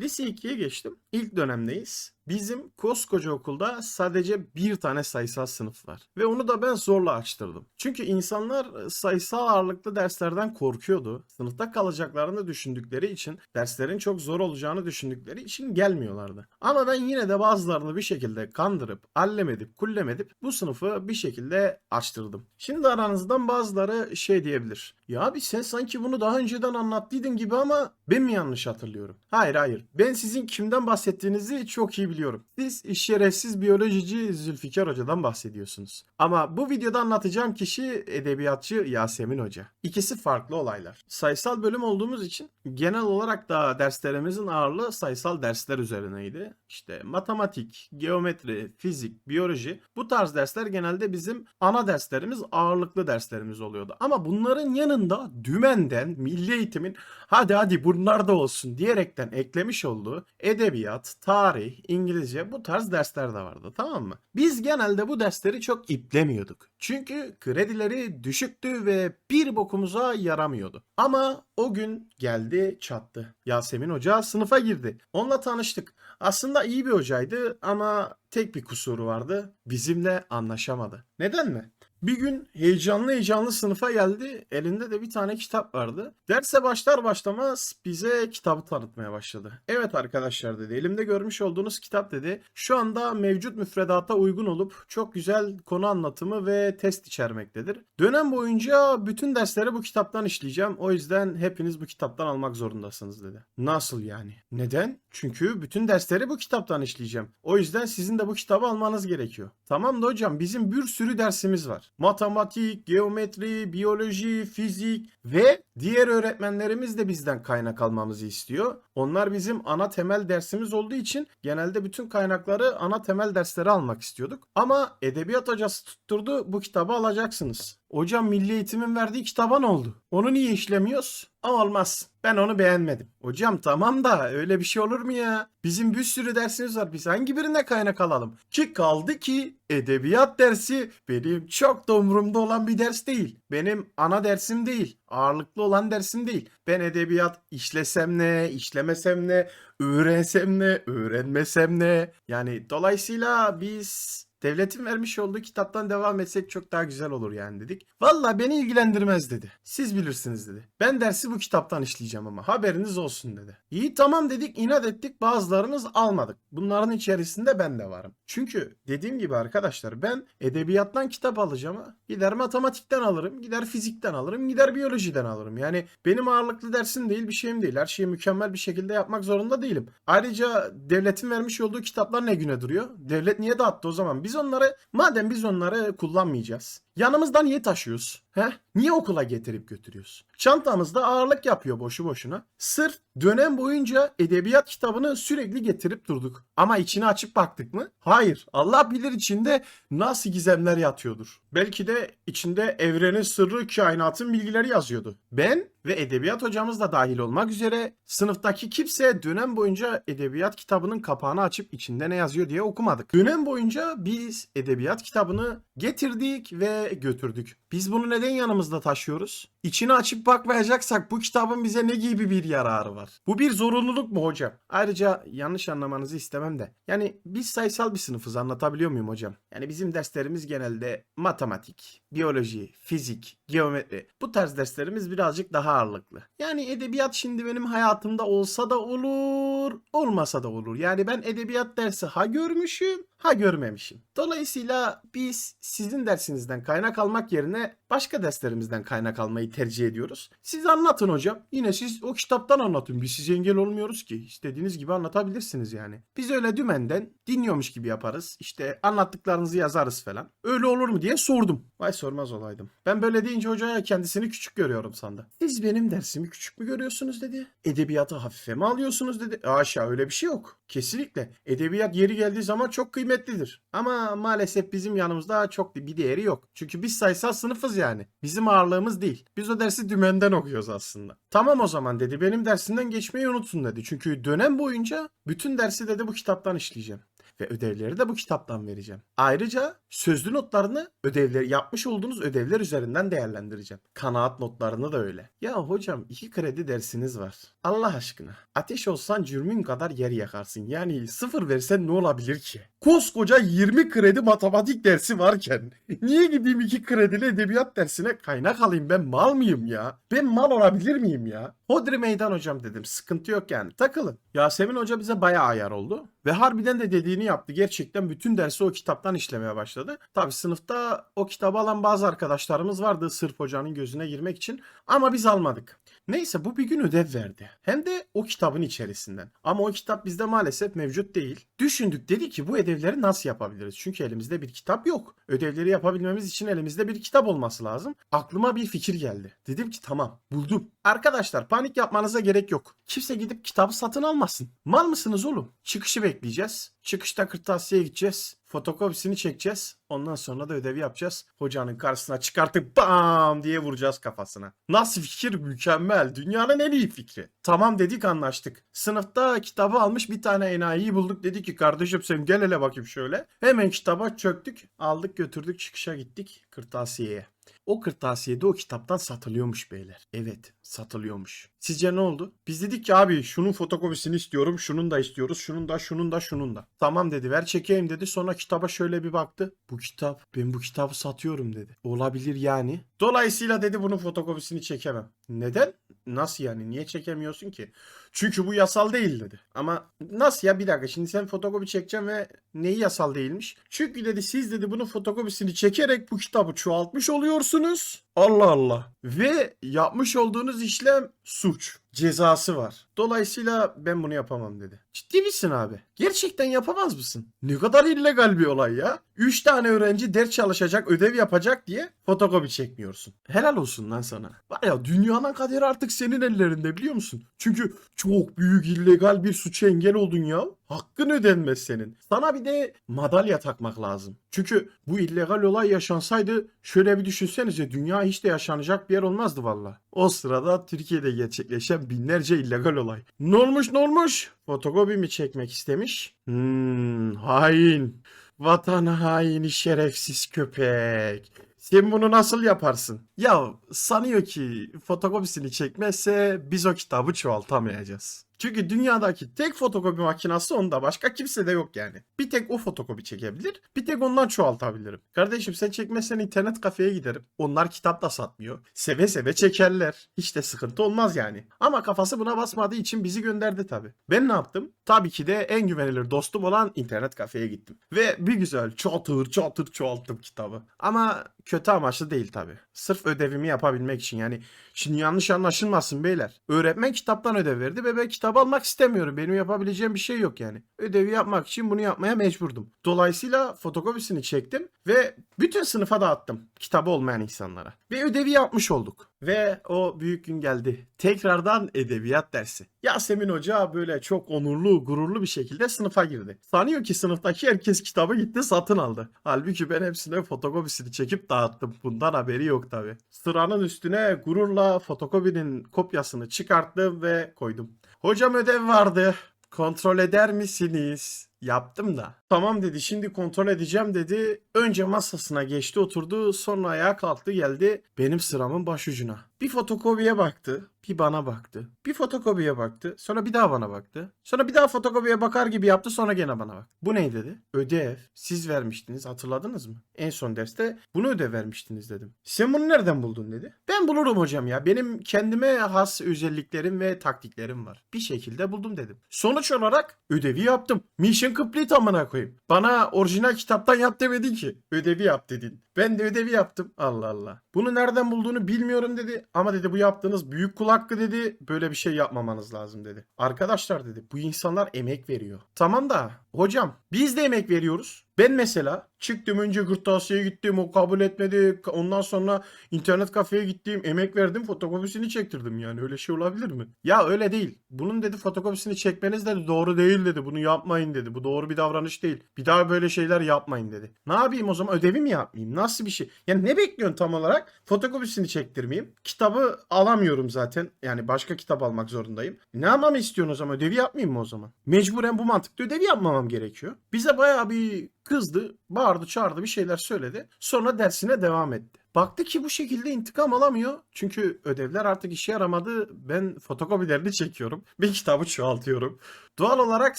Lise 2'ye geçtim. İlk dönemdeyiz. Bizim koskoca okulda sadece bir tane sayısal sınıf var. Ve onu da ben zorla açtırdım. Çünkü insanlar e, sayısal ağırlıklı derslerden korkuyordu. Sınıfta kalacaklarını düşündükleri için, derslerin çok zor olacağını düşündükleri için gelmiyorlardı. Ama ben yine de bazılarını bir şekilde kandırıp, allem edip, kullem edip bu sınıfı bir şekilde açtırdım. Şimdi aranızdan bazıları şey diyebilir. Ya abi sen sanki bunu daha önceden anlattıydın gibi ama ben mi yanlış hatırlıyorum? Hayır hayır. Ben sizin kimden bahsettiğinizi çok iyi biliyorum. Siz şerefsiz biyolojici Zülfikar Hoca'dan bahsediyorsunuz. Ama bu videoda anlatacağım kişi edebiyatçı Yasemin Hoca. İkisi farklı olaylar. Sayısal bölüm olduğumuz için genel olarak da derslerimizin ağırlığı sayısal dersler üzerineydi. İşte matematik, geometri, fizik, biyoloji bu tarz dersler genelde bizim ana derslerimiz, ağırlıklı derslerimiz oluyordu. Ama bunların yanında dümenden milli eğitimin hadi hadi bunlar da olsun diyerekten eklemiş olduğu edebiyat, tarih, İngilizce bu tarz dersler de vardı tamam mı? Biz genelde bu dersleri çok iplemiyorduk. Çünkü kredileri düşüktü ve bir bokumuza yaramıyordu. Ama o gün geldi çattı. Yasemin Hoca sınıfa girdi. Onunla tanıştık. Aslında iyi bir hocaydı ama tek bir kusuru vardı. Bizimle anlaşamadı. Neden mi? Bir gün heyecanlı heyecanlı sınıfa geldi. Elinde de bir tane kitap vardı. Derse başlar başlamaz bize kitabı tanıtmaya başladı. Evet arkadaşlar dedi. Elimde görmüş olduğunuz kitap dedi. Şu anda mevcut müfredata uygun olup çok güzel konu anlatımı ve test içermektedir. Dönem boyunca bütün dersleri bu kitaptan işleyeceğim. O yüzden hepiniz bu kitaptan almak zorundasınız dedi. Nasıl yani? Neden? Çünkü bütün dersleri bu kitaptan işleyeceğim. O yüzden sizin de bu kitabı almanız gerekiyor. Tamam da hocam bizim bir sürü dersimiz var. Matematik, geometri, biyoloji, fizik ve diğer öğretmenlerimiz de bizden kaynak almamızı istiyor. Onlar bizim ana temel dersimiz olduğu için genelde bütün kaynakları ana temel dersleri almak istiyorduk. Ama edebiyat hocası tutturdu bu kitabı alacaksınız. Hocam Milli Eğitim'in verdiği kitaba ne oldu? Onu niye işlemiyoruz? Ama olmaz. Ben onu beğenmedim. Hocam tamam da öyle bir şey olur mu ya? Bizim bir sürü dersimiz var. Biz hangi birine kaynak alalım? Ki kaldı ki edebiyat dersi benim çok da umurumda olan bir ders değil. Benim ana dersim değil. Ağırlıklı olan dersim değil. Ben edebiyat işlesem ne, işlemesem ne, öğrensem ne, öğrenmesem ne. Yani dolayısıyla biz Devletin vermiş olduğu kitaptan devam etsek çok daha güzel olur yani dedik. Valla beni ilgilendirmez dedi. Siz bilirsiniz dedi. Ben dersi bu kitaptan işleyeceğim ama haberiniz olsun dedi. İyi tamam dedik inat ettik bazılarınız almadık. Bunların içerisinde ben de varım. Çünkü dediğim gibi arkadaşlar ben edebiyattan kitap alacağım. Gider matematikten alırım, gider fizikten alırım, gider biyolojiden alırım. Yani benim ağırlıklı dersim değil bir şeyim değil. Her şeyi mükemmel bir şekilde yapmak zorunda değilim. Ayrıca devletin vermiş olduğu kitaplar ne güne duruyor? Devlet niye dağıttı o zaman? Biz onları madem biz onları kullanmayacağız. Yanımızda niye taşıyoruz? He? Niye okula getirip götürüyoruz? Çantamızda ağırlık yapıyor boşu boşuna. Sırf dönem boyunca edebiyat kitabını sürekli getirip durduk. Ama içini açıp baktık mı? Hayır. Allah bilir içinde nasıl gizemler yatıyordur. Belki de içinde evrenin sırrı, kainatın bilgileri yazıyordu. Ben ve edebiyat hocamız da dahil olmak üzere sınıftaki kimse dönem boyunca edebiyat kitabının kapağını açıp içinde ne yazıyor diye okumadık. Dönem boyunca biz edebiyat kitabını getirdik ve götürdük. Biz bunu neden yanımızda taşıyoruz? İçini açıp bakmayacaksak bu kitabın bize ne gibi bir yararı var? Bu bir zorunluluk mu hocam? Ayrıca yanlış anlamanızı istemem de. Yani biz sayısal bir sınıfız anlatabiliyor muyum hocam? Yani bizim derslerimiz genelde matematik, biyoloji, fizik, geometri. Bu tarz derslerimiz birazcık daha ağırlıklı. Yani edebiyat şimdi benim hayatımda olsa da olur, olmasa da olur. Yani ben edebiyat dersi ha görmüşüm, ha görmemişim. Dolayısıyla biz sizin dersinizden kaynak almak yerine başka derslerimizden kaynak almayı tercih ediyoruz. Siz anlatın hocam. Yine siz o kitaptan anlatın. Biz size engel olmuyoruz ki. İstediğiniz gibi anlatabilirsiniz yani. Biz öyle dümenden dinliyormuş gibi yaparız. İşte anlattıklarınızı yazarız falan. Öyle olur mu diye sordum. Vay sormaz olaydım. Ben böyle deyince hocaya kendisini küçük görüyorum sandı. Siz benim dersimi küçük mü görüyorsunuz dedi. Edebiyatı hafife mi alıyorsunuz dedi. Aşağı öyle bir şey yok. Kesinlikle. Edebiyat yeri geldiği zaman çok kıymetlidir. Ama maalesef bizim yanımızda çok bir değeri yok. Çünkü biz sayısal sınıfız yani. Bizim ağırlığımız değil. Biz o dersi dümenden okuyoruz aslında. Tamam o zaman dedi. Benim dersinden geçmeyi unutun dedi. Çünkü dönem boyunca bütün dersi dedi bu kitaptan işleyeceğim. Ve ödevleri de bu kitaptan vereceğim. Ayrıca sözlü notlarını ödevleri yapmış olduğunuz ödevler üzerinden değerlendireceğim. Kanaat notlarını da öyle. Ya hocam iki kredi dersiniz var. Allah aşkına. Ateş olsan cürmün kadar yer yakarsın. Yani sıfır versen ne olabilir ki? Koskoca 20 kredi matematik dersi varken niye gideyim iki kredili edebiyat dersine kaynak alayım ben mal mıyım ya? Ben mal olabilir miyim ya? Hodri meydan hocam dedim. Sıkıntı yok yani. Takılın. Yasemin hoca bize bayağı ayar oldu. Ve harbiden de dediğini yaptı. Gerçekten bütün dersi o kitaptan işlemeye başladı. Tabi sınıfta o kitabı alan bazı arkadaşlarımız vardı sırf hocanın gözüne girmek için. Ama biz almadık. Neyse bu bir gün ödev verdi. Hem de o kitabın içerisinden. Ama o kitap bizde maalesef mevcut değil. Düşündük dedi ki bu ödevleri nasıl yapabiliriz? Çünkü elimizde bir kitap yok. Ödevleri yapabilmemiz için elimizde bir kitap olması lazım. Aklıma bir fikir geldi. Dedim ki tamam buldum. Arkadaşlar panik yapmanıza gerek yok. Kimse gidip kitabı satın almasın. Mal mısınız oğlum? Çıkışı bekleyeceğiz. Çıkışta kırtasiyeye gideceğiz. Fotokopisini çekeceğiz. Ondan sonra da ödevi yapacağız. Hocanın karşısına çıkartıp bam diye vuracağız kafasına. Nasıl fikir? Mükemmel. Dünyanın en iyi fikri. Tamam dedik anlaştık. Sınıfta kitabı almış bir tane enayiyi bulduk. Dedi ki kardeşim sen gel hele bakayım şöyle. Hemen kitaba çöktük. Aldık götürdük çıkışa gittik kırtasiyeye. O kırtasiyede o kitaptan satılıyormuş beyler. Evet satılıyormuş. Sizce ne oldu? Biz dedik ki abi şunun fotokopisini istiyorum, şunun da istiyoruz, şunun da, şunun da, şunun da. Tamam dedi ver çekeyim dedi. Sonra kitaba şöyle bir baktı. Bu kitap, ben bu kitabı satıyorum dedi. Olabilir yani. Dolayısıyla dedi bunun fotokopisini çekemem. Neden? Nasıl yani? Niye çekemiyorsun ki? Çünkü bu yasal değil dedi. Ama nasıl ya bir dakika şimdi sen fotokopi çekeceksin ve neyi yasal değilmiş? Çünkü dedi siz dedi bunun fotokopisini çekerek bu kitabı çoğaltmış oluyorsunuz. Allah Allah. Ve yapmış olduğunuz işlem suç. Cezası var. Dolayısıyla ben bunu yapamam dedi. Ciddi misin abi? Gerçekten yapamaz mısın? Ne kadar illegal bir olay ya. 3 tane öğrenci ders çalışacak, ödev yapacak diye fotokopi çekmiyorsun. Helal olsun lan sana. Var ya dünyanın kaderi artık senin ellerinde biliyor musun? Çünkü çok büyük illegal bir suça engel oldun ya. Hakkın ödenmez senin. Sana bir de madalya takmak lazım. Çünkü bu illegal olay yaşansaydı şöyle bir düşünsenize dünya hiç de yaşanacak bir yer olmazdı valla. O sırada Türkiye'de gerçekleşen binlerce illegal olay. Ne olmuş ne olmuş? Fotokopi mi çekmek istemiş? Hmm, hain. Vatan haini şerefsiz köpek. Sen bunu nasıl yaparsın? Ya sanıyor ki fotokopisini çekmezse biz o kitabı çoğaltamayacağız. Çünkü dünyadaki tek fotokopi makinesi onda başka kimse de yok yani. Bir tek o fotokopi çekebilir. Bir tek ondan çoğaltabilirim. Kardeşim sen çekmezsen internet kafeye giderim. Onlar kitap da satmıyor. Seve seve çekerler. Hiç de sıkıntı olmaz yani. Ama kafası buna basmadığı için bizi gönderdi tabi. Ben ne yaptım? Tabii ki de en güvenilir dostum olan internet kafeye gittim. Ve bir güzel çatır çatır çoğalttım kitabı. Ama kötü amaçlı değil tabi. Sırf ödevimi yapabilmek için yani. Şimdi yanlış anlaşılmasın beyler. Öğretmen kitaptan ödev verdi ve ben kitap almak istemiyorum. Benim yapabileceğim bir şey yok yani. Ödevi yapmak için bunu yapmaya mecburdum. Dolayısıyla fotokopisini çektim ve bütün sınıfa dağıttım. Kitabı olmayan insanlara. Ve ödevi yapmış olduk. Ve o büyük gün geldi. Tekrardan edebiyat dersi. Yasemin Hoca böyle çok onurlu, gururlu bir şekilde sınıfa girdi. Sanıyor ki sınıftaki herkes kitabı gitti satın aldı. Halbuki ben hepsine fotokopisini çekip dağıttım. Bundan haberi yok tabi. Sıranın üstüne gururla fotokopinin kopyasını çıkarttım ve koydum. Hocam ödev vardı. Kontrol eder misiniz? Yaptım da. Tamam dedi şimdi kontrol edeceğim dedi. Önce masasına geçti oturdu sonra ayağa kalktı geldi benim sıramın başucuna. Bir fotokopiye baktı. Bir bana baktı. Bir fotokopiye baktı. Sonra bir daha bana baktı. Sonra bir daha fotokopiye bakar gibi yaptı. Sonra gene bana baktı. Bu ne dedi? Ödev. Siz vermiştiniz. Hatırladınız mı? En son derste bunu ödev vermiştiniz dedim. Sen bunu nereden buldun dedi. Ben bulurum hocam ya. Benim kendime has özelliklerim ve taktiklerim var. Bir şekilde buldum dedim. Sonuç olarak ödevi yaptım. Mission complete amına koyayım. Bana orijinal kitaptan yap demedin ki. Ödevi yap dedin. Ben de ödevi yaptım. Allah Allah. Bunu nereden bulduğunu bilmiyorum dedi. Ama dedi bu yaptığınız büyük kul hakkı dedi. Böyle bir şey yapmamanız lazım dedi. Arkadaşlar dedi bu insanlar emek veriyor. Tamam da hocam biz de emek veriyoruz. Ben mesela çıktım önce kırtasiyeye gittim o kabul etmedi. Ondan sonra internet kafeye gittim emek verdim fotokopisini çektirdim yani öyle şey olabilir mi? Ya öyle değil. Bunun dedi fotokopisini çekmeniz dedi doğru değil dedi. Bunu yapmayın dedi. Bu doğru bir davranış değil. Bir daha böyle şeyler yapmayın dedi. Ne yapayım o zaman ödevi mi yapmayayım? Nasıl bir şey? Yani ne bekliyorsun tam olarak? Fotokopisini çektirmeyeyim. Kitabı alamıyorum zaten. Yani başka kitap almak zorundayım. Ne yapmamı istiyorsun o zaman? Ödevi yapmayayım mı o zaman? Mecburen bu mantıkta ödevi yapmamam gerekiyor. Bize bayağı bir kızdı, bağırdı, çağırdı, bir şeyler söyledi. Sonra dersine devam etti. Baktı ki bu şekilde intikam alamıyor. Çünkü ödevler artık işe yaramadı. Ben fotokopilerini çekiyorum. Bir kitabı çoğaltıyorum. Doğal olarak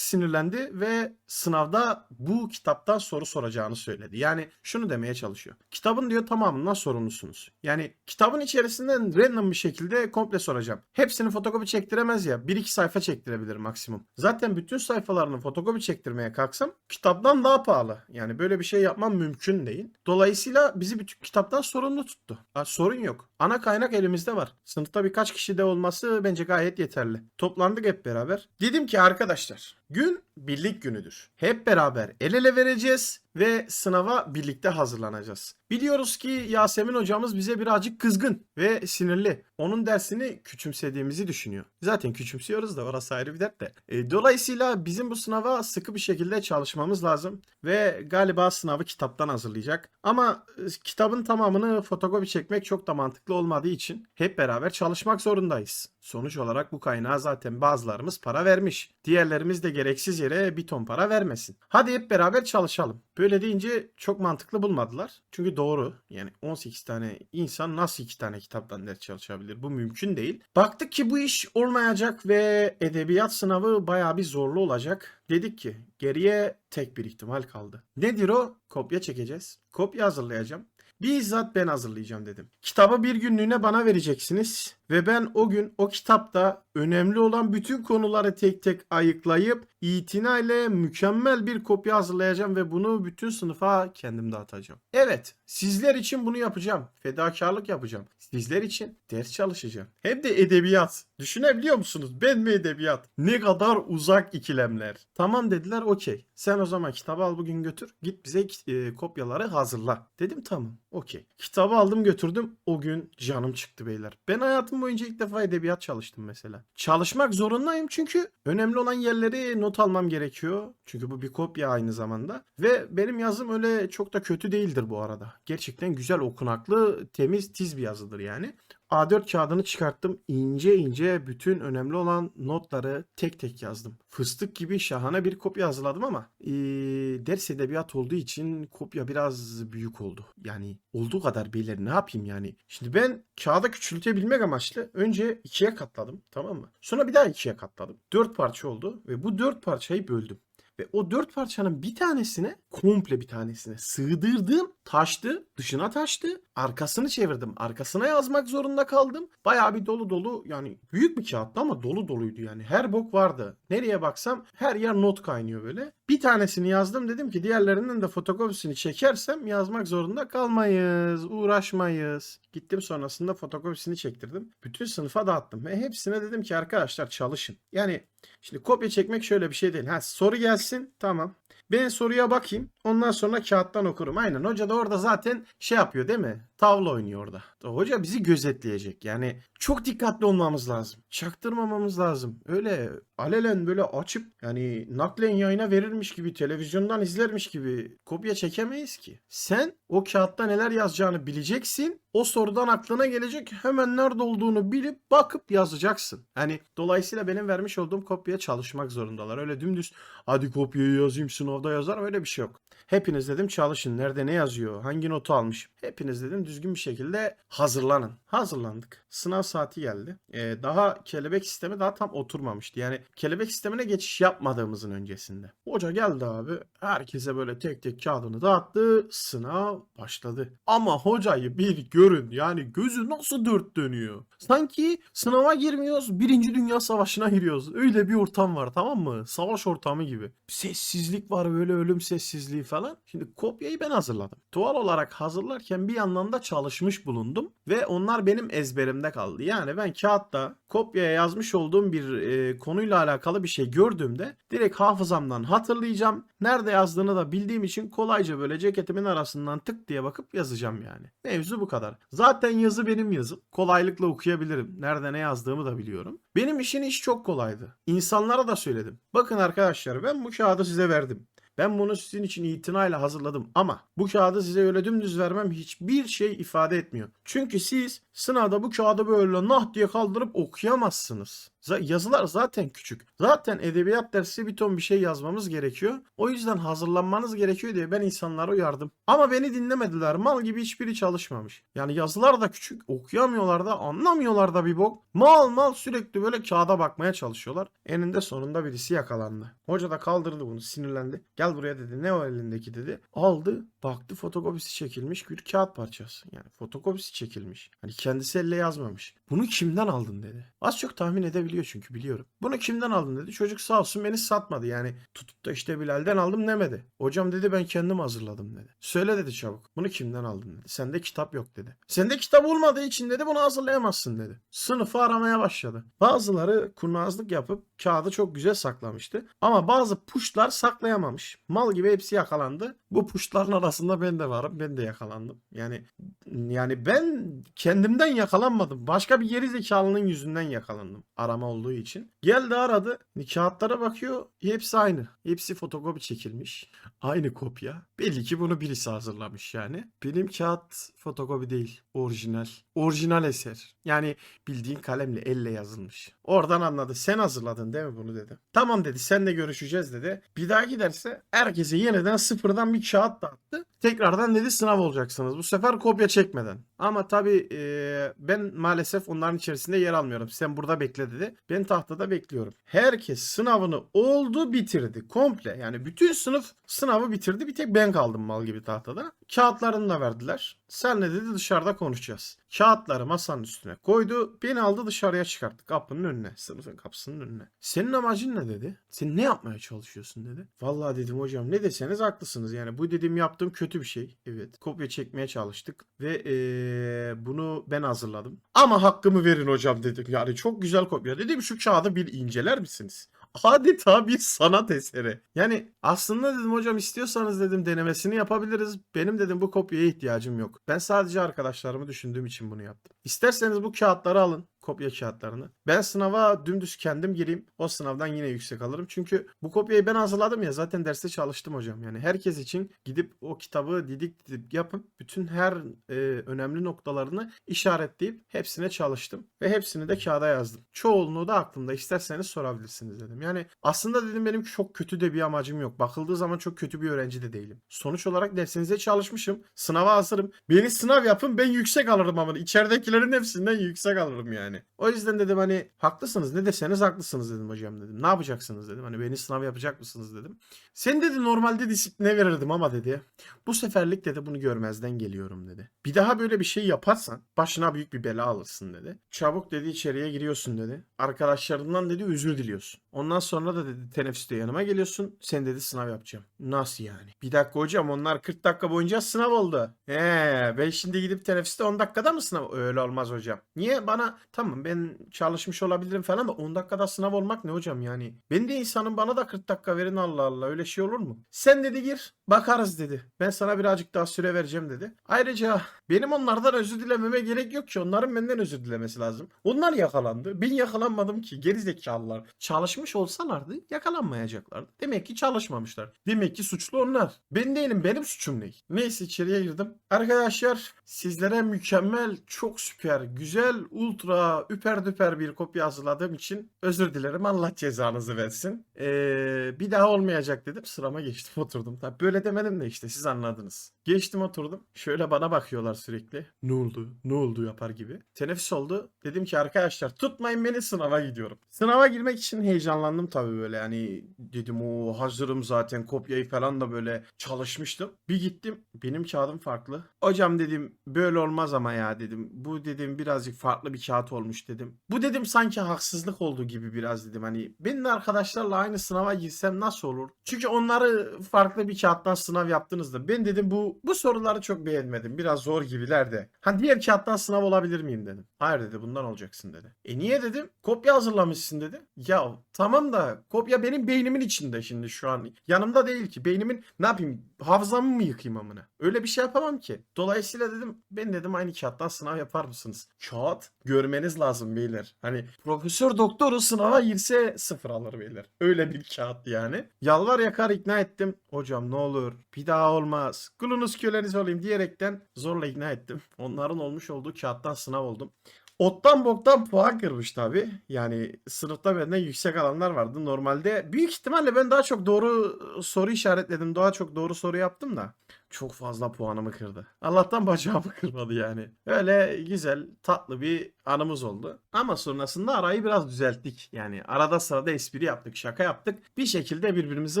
sinirlendi ve sınavda bu kitaptan soru soracağını söyledi. Yani şunu demeye çalışıyor. Kitabın diyor tamamından sorumlusunuz. Yani kitabın içerisinden random bir şekilde komple soracağım. Hepsini fotokopi çektiremez ya. 1-2 sayfa çektirebilir maksimum. Zaten bütün sayfalarını fotokopi çektirmeye kalksam kitaptan daha pahalı. Yani böyle bir şey yapmam mümkün değil. Dolayısıyla bizi bütün kitaptan sorumlu tuttu. Ha, sorun yok. Ana kaynak elimizde var. Sınıfta birkaç kişi de olması bence gayet yeterli. Toplandık hep beraber. Dedim ki arkadaşlar gün birlik günüdür. Hep beraber el ele vereceğiz ve sınava birlikte hazırlanacağız. Biliyoruz ki Yasemin hocamız bize birazcık kızgın ve sinirli. Onun dersini küçümsediğimizi düşünüyor. Zaten küçümsüyoruz da orası ayrı bir dert de. E, dolayısıyla bizim bu sınava sıkı bir şekilde çalışmamız lazım ve galiba sınavı kitaptan hazırlayacak. Ama e, kitabın tamamını fotokopi çekmek çok da mantıklı olmadığı için hep beraber çalışmak zorundayız. Sonuç olarak bu kaynağa zaten bazılarımız para vermiş. Diğerlerimiz de gereksiz yere bir ton para vermesin. Hadi hep beraber çalışalım. Böyle deyince çok mantıklı bulmadılar. Çünkü doğru. Yani 18 tane insan nasıl 2 tane kitaptan ders çalışabilir? Bu mümkün değil. Baktık ki bu iş olmayacak ve edebiyat sınavı bayağı bir zorlu olacak. Dedik ki geriye tek bir ihtimal kaldı. Nedir o? Kopya çekeceğiz. Kopya hazırlayacağım. Bizzat ben hazırlayacağım dedim. Kitabı bir günlüğüne bana vereceksiniz ve ben o gün o kitapta önemli olan bütün konuları tek tek ayıklayıp itinayla mükemmel bir kopya hazırlayacağım ve bunu bütün sınıfa kendim dağıtacağım. Evet, sizler için bunu yapacağım. Fedakarlık yapacağım. Sizler için ders çalışacağım. Hem de edebiyat. Düşünebiliyor musunuz? Ben mi edebiyat? Ne kadar uzak ikilemler. Tamam dediler okey. Sen o zaman kitabı al bugün götür. Git bize e, kopyaları hazırla. Dedim tamam okey. Kitabı aldım götürdüm. O gün canım çıktı beyler. Ben hayatım boyunca ilk defa edebiyat çalıştım mesela. Çalışmak zorundayım çünkü önemli olan yerleri not almam gerekiyor. Çünkü bu bir kopya aynı zamanda. Ve benim yazım öyle çok da kötü değildir bu arada. Gerçekten güzel okunaklı, temiz, tiz bir yazıdır yani. A4 kağıdını çıkarttım. ince ince bütün önemli olan notları tek tek yazdım. Fıstık gibi şahane bir kopya hazırladım ama eee, ders edebiyat olduğu için kopya biraz büyük oldu. Yani olduğu kadar beyler ne yapayım yani. Şimdi ben kağıda küçültebilmek amaçlı önce ikiye katladım tamam mı? Sonra bir daha ikiye katladım. Dört parça oldu ve bu dört parçayı böldüm. Ve o dört parçanın bir tanesine komple bir tanesine sığdırdım. Taştı. Dışına taştı. Arkasını çevirdim. Arkasına yazmak zorunda kaldım. Bayağı bir dolu dolu yani büyük bir kağıttı ama dolu doluydu yani. Her bok vardı. Nereye baksam her yer not kaynıyor böyle. Bir tanesini yazdım dedim ki diğerlerinden de fotokopisini çekersem yazmak zorunda kalmayız. Uğraşmayız. Gittim sonrasında fotokopisini çektirdim. Bütün sınıfa dağıttım. Ve hepsine dedim ki arkadaşlar çalışın. Yani Şimdi kopya çekmek şöyle bir şey değil. Ha soru gelsin tamam. Ben soruya bakayım. Ondan sonra kağıttan okurum. Aynen hoca da orada zaten şey yapıyor değil mi? Tavla oynuyor orada. Hoca bizi gözetleyecek. Yani çok dikkatli olmamız lazım. Çaktırmamamız lazım. Öyle alelen böyle açıp yani naklen yayına verirmiş gibi televizyondan izlermiş gibi kopya çekemeyiz ki. Sen o kağıtta neler yazacağını bileceksin. O sorudan aklına gelecek hemen nerede olduğunu bilip bakıp yazacaksın. Yani dolayısıyla benim vermiş olduğum kopya çalışmak zorundalar. Öyle dümdüz hadi kopyayı yazayım sınavda yazarım öyle bir şey yok. Hepiniz dedim çalışın. Nerede ne yazıyor? Hangi notu almış? Hepiniz dedim düzgün bir şekilde hazırlanın. Hazırlandık. Sınav saati geldi. Ee, daha kelebek sistemi daha tam oturmamıştı. Yani kelebek sistemine geçiş yapmadığımızın öncesinde. Hoca geldi abi. Herkese böyle tek tek kağıdını dağıttı. Sınav başladı. Ama hocayı bir görün. Yani gözü nasıl dört dönüyor. Sanki sınava girmiyoruz. Birinci Dünya Savaşı'na giriyoruz. Öyle bir ortam var tamam mı? Savaş ortamı gibi. Sessizlik var böyle ölüm sessizliği falan. Şimdi kopyayı ben hazırladım. Doğal olarak hazırlarken bir yandan da çalışmış bulundum. Ve onlar benim ezberimde kaldı. Yani ben kağıtta kopyaya yazmış olduğum bir e, konuyla alakalı bir şey gördüğümde direkt hafızamdan hatırlayacağım. Nerede yazdığını da bildiğim için kolayca böyle ceketimin arasından tık diye bakıp yazacağım yani. Mevzu bu kadar. Zaten yazı benim yazım. Kolaylıkla okuyabilirim. Nerede ne yazdığımı da biliyorum. Benim işin iş çok kolaydı. İnsanlara da söyledim. Bakın arkadaşlar ben bu kağıdı size verdim. Ben bunu sizin için itinayla hazırladım ama bu kağıdı size öyle dümdüz vermem hiçbir şey ifade etmiyor. Çünkü siz sınavda bu kağıdı böyle nah diye kaldırıp okuyamazsınız. Yazılar zaten küçük. Zaten edebiyat dersi bir ton bir şey yazmamız gerekiyor. O yüzden hazırlanmanız gerekiyor diye ben insanlara uyardım. Ama beni dinlemediler. Mal gibi hiçbiri çalışmamış. Yani yazılar da küçük. Okuyamıyorlar da anlamıyorlar da bir bok. Mal mal sürekli böyle kağıda bakmaya çalışıyorlar. Eninde sonunda birisi yakalandı. Hoca da kaldırdı bunu sinirlendi. Gel buraya dedi. Ne o elindeki dedi. Aldı baktı fotokopisi çekilmiş bir kağıt parçası. Yani fotokopisi çekilmiş. Hani kendisi elle yazmamış. Bunu kimden aldın dedi. Az çok tahmin edebiliyor çünkü biliyorum. Bunu kimden aldın dedi. Çocuk sağ olsun beni satmadı yani. Tutup da işte Bilal'den aldım demedi. Hocam dedi ben kendim hazırladım dedi. Söyle dedi çabuk. Bunu kimden aldın dedi. Sende kitap yok dedi. Sende kitap olmadığı için dedi bunu hazırlayamazsın dedi. Sınıfı aramaya başladı. Bazıları kurnazlık yapıp kağıdı çok güzel saklamıştı. Ama bazı puşlar saklayamamış. Mal gibi hepsi yakalandı. Bu puşların arasında ben de varım. Ben de yakalandım. Yani yani ben kendimden yakalanmadım. Başka bir geri zekalının yüzünden yakalandım. Arama olduğu için. Geldi aradı. Kağıtlara bakıyor. Hepsi aynı. Hepsi fotokopi çekilmiş. Aynı kopya. Belli ki bunu birisi hazırlamış yani. Benim kağıt fotokopi değil. Orijinal. Orijinal eser. Yani bildiğin kalemle elle yazılmış. Oradan anladı. Sen hazırladın değil mi bunu dedi. Tamam dedi. Senle görüşeceğiz dedi. Bir daha giderse herkese yeniden sıfırdan bir kağıt dağıttı. Tekrardan dedi sınav olacaksınız. Bu sefer kopya çekmeden. Ama tabii e, ben maalesef onların içerisinde yer almıyorum. Sen burada bekle dedi. Ben tahtada bekliyorum. Herkes sınavını oldu bitirdi. Komple. Yani bütün sınıf sınavı bitirdi. Bir tek ben kaldım mal gibi tahtada. Kağıtlarını da verdiler. Senle dedi dışarıda konuşacağız. Kağıtları masanın üstüne koydu. Beni aldı dışarıya çıkarttı. Kapının önüne. Sınıfın kapısının önüne. Senin amacın ne dedi? Sen ne yapmaya çalışıyorsun dedi. Vallahi dedim hocam ne deseniz haklısınız. Yani bu dediğim yaptığım kötü bir şey. Evet. Kopya çekmeye çalıştık. Ve eee, bunu ben hazırladım. Ama hakkımı verin hocam dedim. Yani çok güzel kopya. Dedim şu kağıdı bir inceler misiniz? Adeta bir sanat eseri. Yani aslında dedim hocam istiyorsanız dedim denemesini yapabiliriz. Benim dedim bu kopyaya ihtiyacım yok. Ben sadece arkadaşlarımı düşündüğüm için bunu yaptım. İsterseniz bu kağıtları alın. Kopya kağıtlarını. Ben sınava dümdüz kendim gireyim. O sınavdan yine yüksek alırım. Çünkü bu kopyayı ben hazırladım ya zaten derste çalıştım hocam. Yani herkes için gidip o kitabı didik didik yapıp bütün her e, önemli noktalarını işaretleyip hepsine çalıştım. Ve hepsini de kağıda yazdım. Çoğunluğu da aklımda. İsterseniz sorabilirsiniz dedim. Yani aslında dedim benim çok kötü de bir amacım yok. Bakıldığı zaman çok kötü bir öğrenci de değilim. Sonuç olarak dersinize çalışmışım. Sınava hazırım. Beni sınav yapın ben yüksek alırım ama içeridekilerin hepsinden yüksek alırım yani. O yüzden dedim hani haklısınız ne deseniz haklısınız dedim hocam dedim. Ne yapacaksınız dedim. Hani beni sınav yapacak mısınız dedim. Sen dedi normalde disipline verirdim ama dedi. Bu seferlik dedi bunu görmezden geliyorum dedi. Bir daha böyle bir şey yaparsan başına büyük bir bela alırsın dedi. Çabuk dedi içeriye giriyorsun dedi. Arkadaşlarından dedi özür diliyorsun. Ondan sonra da dedi teneffüste yanıma geliyorsun. Sen dedi sınav yapacağım. Nasıl yani? Bir dakika hocam onlar 40 dakika boyunca sınav oldu. He ben şimdi gidip teneffüste 10 dakikada mı sınav? Öyle olmaz hocam. Niye bana tamam ben çalışmış olabilirim falan da 10 dakikada sınav olmak ne hocam yani? Ben de insanım bana da 40 dakika verin Allah Allah öyle şey olur mu? Sen dedi gir bakarız dedi. Ben sana birazcık daha süre vereceğim dedi. Ayrıca benim onlardan özür dilememe gerek yok ki onların benden özür dilemesi lazım. Onlar yakalandı. Ben yakalanmadım ki gerizekalılar. Çalışmış olsalardı yakalanmayacaklardı. Demek ki çalışmamışlar. Demek ki suçlu onlar. Ben değilim benim suçum ne? Neyse içeriye girdim. Arkadaşlar sizlere mükemmel, çok süper, güzel, ultra, üper düper bir kopya hazırladığım için özür dilerim. Allah cezanızı versin. Ee, bir daha olmayacak dedim. Sırama geçtim oturdum. Tabii böyle demedim de işte siz anladınız. Geçtim oturdum. Şöyle bana bakıyorlar sürekli. Ne oldu? Ne oldu yapar gibi. Teneffüs oldu. Dedim ki arkadaşlar tutmayın beni sınava gidiyorum. Sınava girmek için heyecanlandım tabii böyle. Yani dedim o hazırım zaten kopyayı falan da böyle çalışmıştım. Bir gittim. Benim kağıdım farklı. Hocam dedim böyle olmaz ama ya dedim. Bu dedim birazcık farklı bir kağıt olmuş dedim. Bu dedim sanki haksızlık olduğu gibi biraz dedim. Hani benim de arkadaşlarla aynı sınava girsem nasıl olur? Çünkü onları farklı bir kağıttan sınav yaptınızda. Ben dedim bu bu soruları çok beğenmedim. Biraz zor gibiler de. Hani diğer kağıttan sınav olabilir miyim dedim. Hayır dedi bundan olacaksın dedi. E niye dedim? Kopya hazırlamışsın dedi. Ya tamam da kopya benim beynimin içinde şimdi şu an. Yanımda değil ki. Beynimin ne yapayım? Hafızamı mı yıkayım amına? Öyle bir şey yapamam ki. Dolayısıyla dedim ben dedim aynı kağıttan sınav yapar mısınız? Kağıt görmeniz bilmeniz lazım beyler. Hani profesör doktoru sınava girse sıfır alır beyler. Öyle bir kağıt yani. Yalvar yakar ikna ettim. Hocam ne olur bir daha olmaz. Kulunuz köleniz olayım diyerekten zorla ikna ettim. Onların olmuş olduğu kağıttan sınav oldum. Ottan boktan puan kırmış tabi. Yani sınıfta benden yüksek alanlar vardı. Normalde büyük ihtimalle ben daha çok doğru soru işaretledim. Daha çok doğru soru yaptım da. Çok fazla puanımı kırdı. Allah'tan bacağımı kırmadı yani. Öyle güzel tatlı bir anımız oldu. Ama sonrasında arayı biraz düzelttik. Yani arada sırada espri yaptık, şaka yaptık. Bir şekilde birbirimizi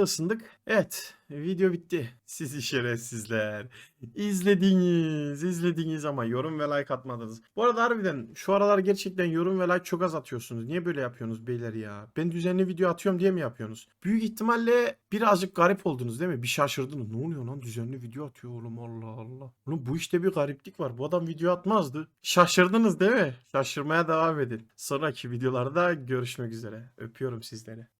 ısındık. Evet, video bitti. Sizi şerefsizler. İzlediniz, izlediniz ama yorum ve like atmadınız. Bu arada harbiden şu aralar gerçekten yorum ve like çok az atıyorsunuz. Niye böyle yapıyorsunuz beyler ya? Ben düzenli video atıyorum diye mi yapıyorsunuz? Büyük ihtimalle birazcık garip oldunuz değil mi? Bir şaşırdınız. Ne oluyor lan düzenli video atıyor oğlum Allah Allah. Oğlum bu işte bir gariplik var. Bu adam video atmazdı. Şaşırdınız değil mi? Şaşırmaya devam edin. Sonraki videolarda görüşmek üzere. Öpüyorum sizleri.